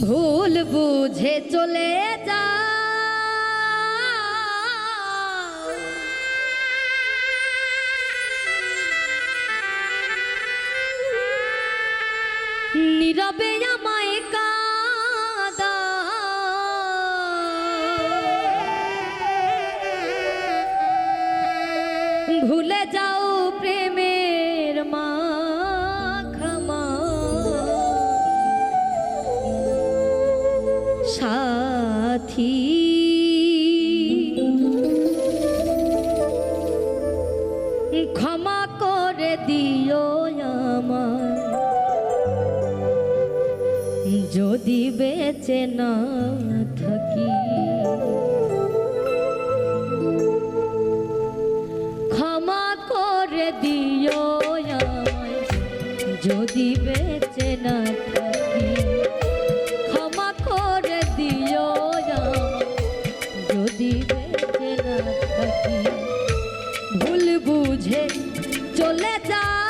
ভুল বুঝে চলে যা। নীরবে আমায় কা সাথী। ক্ষমা করে দিও আমার যদি বেঁচে না বুঝে চলে যা।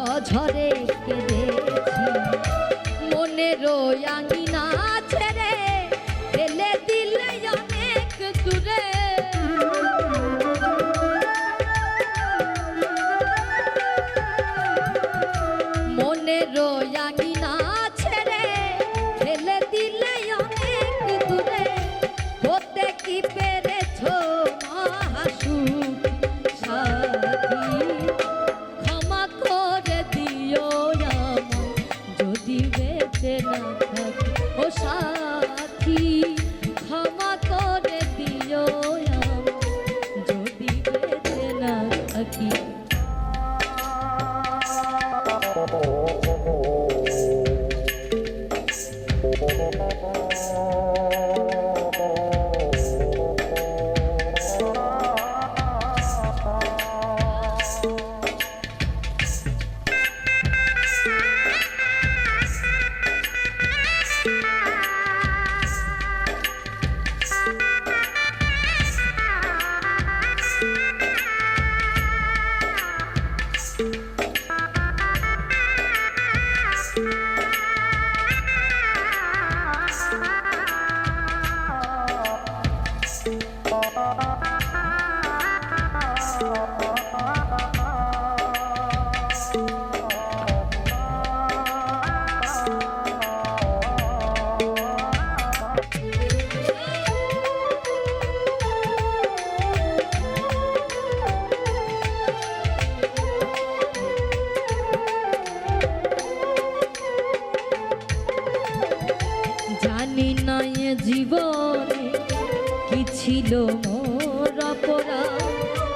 অঝরে কেঁদেছি। মনের আঙিনা ছেড়ে ফেলে দিলে অনেক দূরে। মনের আঙিনা জীবনে কি ছিল মোর অপরাধ?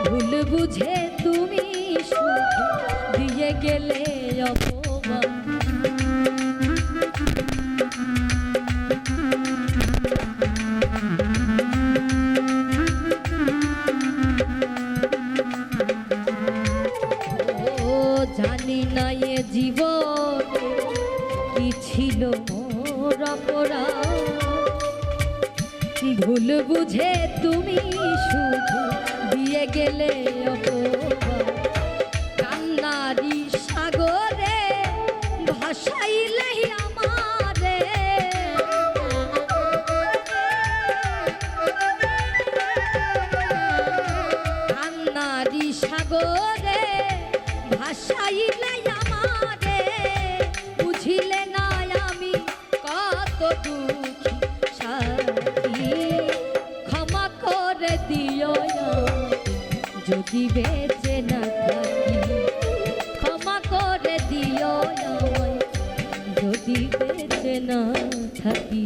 ভুল বুঝে তুমি দিয়ে গেলে অপমান বুঝে তুমি শুধু দিয়ে গেলে কান্নারি সাগরে ভাসাইলে আমারে। কান্নারি সাগরে ভাসাইলে আমারে। না থাকি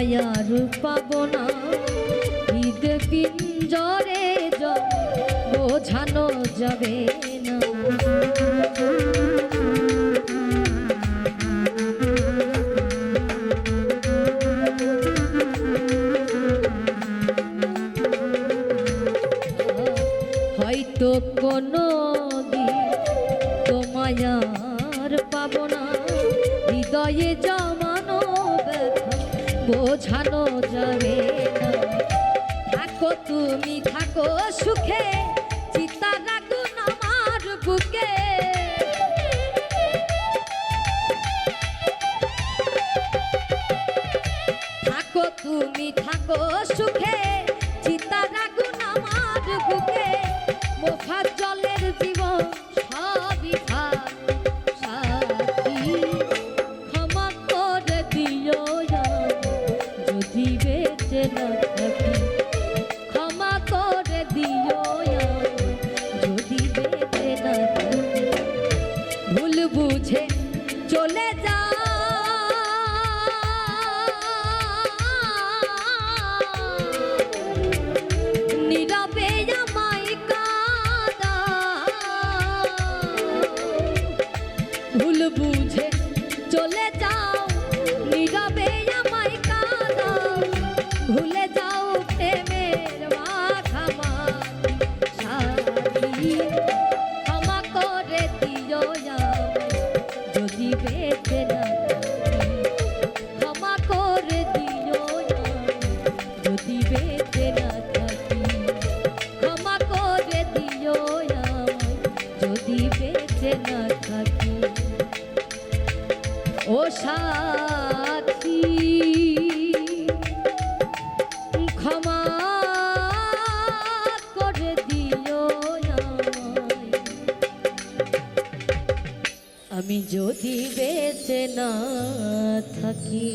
তোমায় আর পাবো না ঈদ পিঞ্জরে বোঝানো যাবে না। হয়তো কোনো তোমায় আর পাবো না। হৃদয়ে ব্যথা বোঝানো যাবে থাকো তুমি, থাকো সুখে, চিতা রাখুন আমার বুকে। থাকো তুমি, থাকো সুখে, চিতা রাখুন আমার বুকে। মোফার বেঁচে যদি বেঁচে না থাকি।